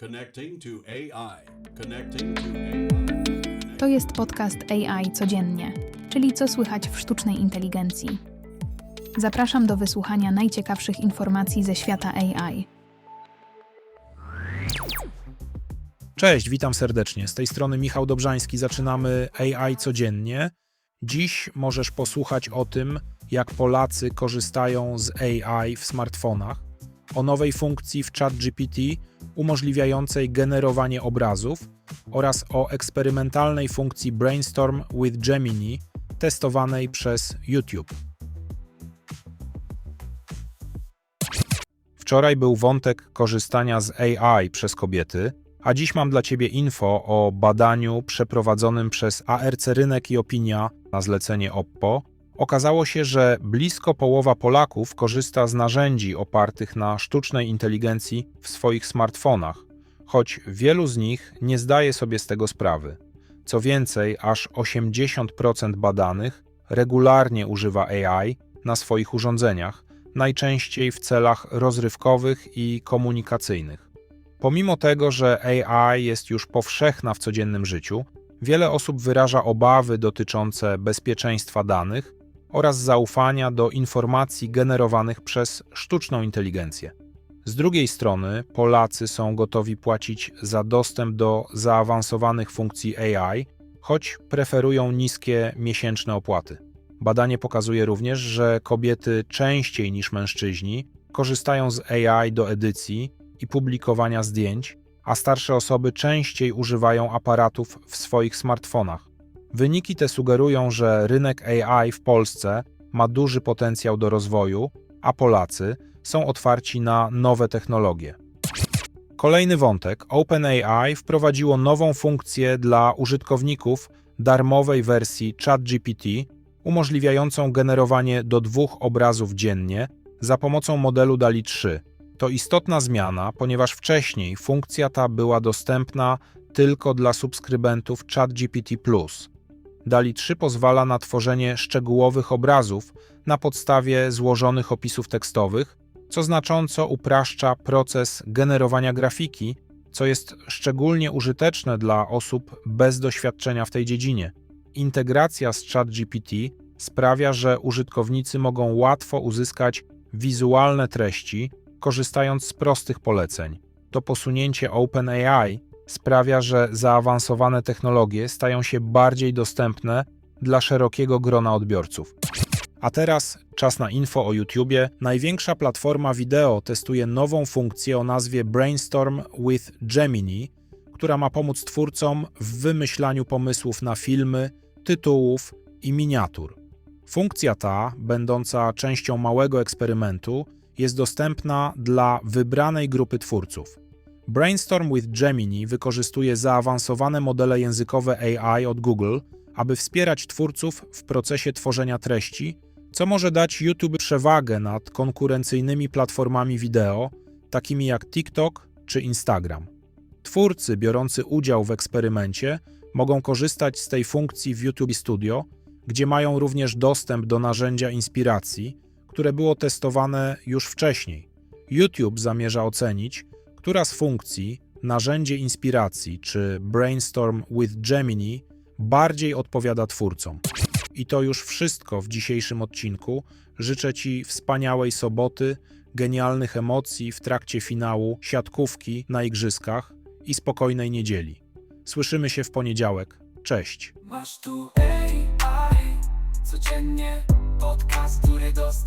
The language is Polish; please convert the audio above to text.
Connecting to AI. Connecting to AI. To jest podcast AI codziennie, czyli co słychać w sztucznej inteligencji. Zapraszam do wysłuchania najciekawszych informacji ze świata AI. Cześć, witam serdecznie. Z tej strony Michał Dobrzański. Zaczynamy AI codziennie. Dziś możesz posłuchać o tym, jak Polacy korzystają z AI w smartfonach, o nowej funkcji w ChatGPT umożliwiającej generowanie obrazów oraz o eksperymentalnej funkcji Brainstorm with Gemini testowanej przez YouTube. Wczoraj był wątek korzystania z AI przez kobiety, a dziś mam dla Ciebie info o badaniu przeprowadzonym przez ARC Rynek i Opinia na zlecenie Oppo. Okazało się, że blisko połowa Polaków korzysta z narzędzi opartych na sztucznej inteligencji w swoich smartfonach, choć wielu z nich nie zdaje sobie z tego sprawy. Co więcej, aż 80% badanych regularnie używa AI na swoich urządzeniach, najczęściej w celach rozrywkowych i komunikacyjnych. Pomimo tego, że AI jest już powszechna w codziennym życiu, wiele osób wyraża obawy dotyczące bezpieczeństwa danych oraz zaufania do informacji generowanych przez sztuczną inteligencję. Z drugiej strony, Polacy są gotowi płacić za dostęp do zaawansowanych funkcji AI, choć preferują niskie miesięczne opłaty. Badanie pokazuje również, że kobiety częściej niż mężczyźni korzystają z AI do edycji i publikowania zdjęć, a starsze osoby częściej używają aparatów w swoich smartfonach. Wyniki te sugerują, że rynek AI w Polsce ma duży potencjał do rozwoju, a Polacy są otwarci na nowe technologie. Kolejny wątek. OpenAI wprowadziło nową funkcję dla użytkowników darmowej wersji ChatGPT, umożliwiającą generowanie do dwóch obrazów dziennie za pomocą modelu DALI 3. To istotna zmiana, ponieważ wcześniej funkcja ta była dostępna tylko dla subskrybentów ChatGPT+. DALI 3 pozwala na tworzenie szczegółowych obrazów na podstawie złożonych opisów tekstowych, co znacząco upraszcza proces generowania grafiki, co jest szczególnie użyteczne dla osób bez doświadczenia w tej dziedzinie. Integracja z ChatGPT sprawia, że użytkownicy mogą łatwo uzyskać wizualne treści, korzystając z prostych poleceń. To posunięcie OpenAI sprawia, że zaawansowane technologie stają się bardziej dostępne dla szerokiego grona odbiorców. A teraz czas na info o YouTubie. Największa platforma wideo testuje nową funkcję o nazwie Brainstorm with Gemini, która ma pomóc twórcom w wymyślaniu pomysłów na filmy, tytułów i miniatur. Funkcja ta, będąca częścią małego eksperymentu, jest dostępna dla wybranej grupy twórców. Brainstorm with Gemini wykorzystuje zaawansowane modele językowe AI od Google, aby wspierać twórców w procesie tworzenia treści, co może dać YouTube przewagę nad konkurencyjnymi platformami wideo, takimi jak TikTok czy Instagram. Twórcy biorący udział w eksperymencie mogą korzystać z tej funkcji w YouTube Studio, gdzie mają również dostęp do narzędzia inspiracji, które było testowane już wcześniej. YouTube zamierza ocenić, która z funkcji, narzędzie inspiracji czy Brainstorm with Gemini bardziej odpowiada twórcom. I to już wszystko w dzisiejszym odcinku. Życzę Ci wspaniałej soboty, genialnych emocji w trakcie finału siatkówki na igrzyskach i spokojnej niedzieli. Słyszymy się w poniedziałek. Cześć. Masz tu AI, codziennie podcast, który dostępny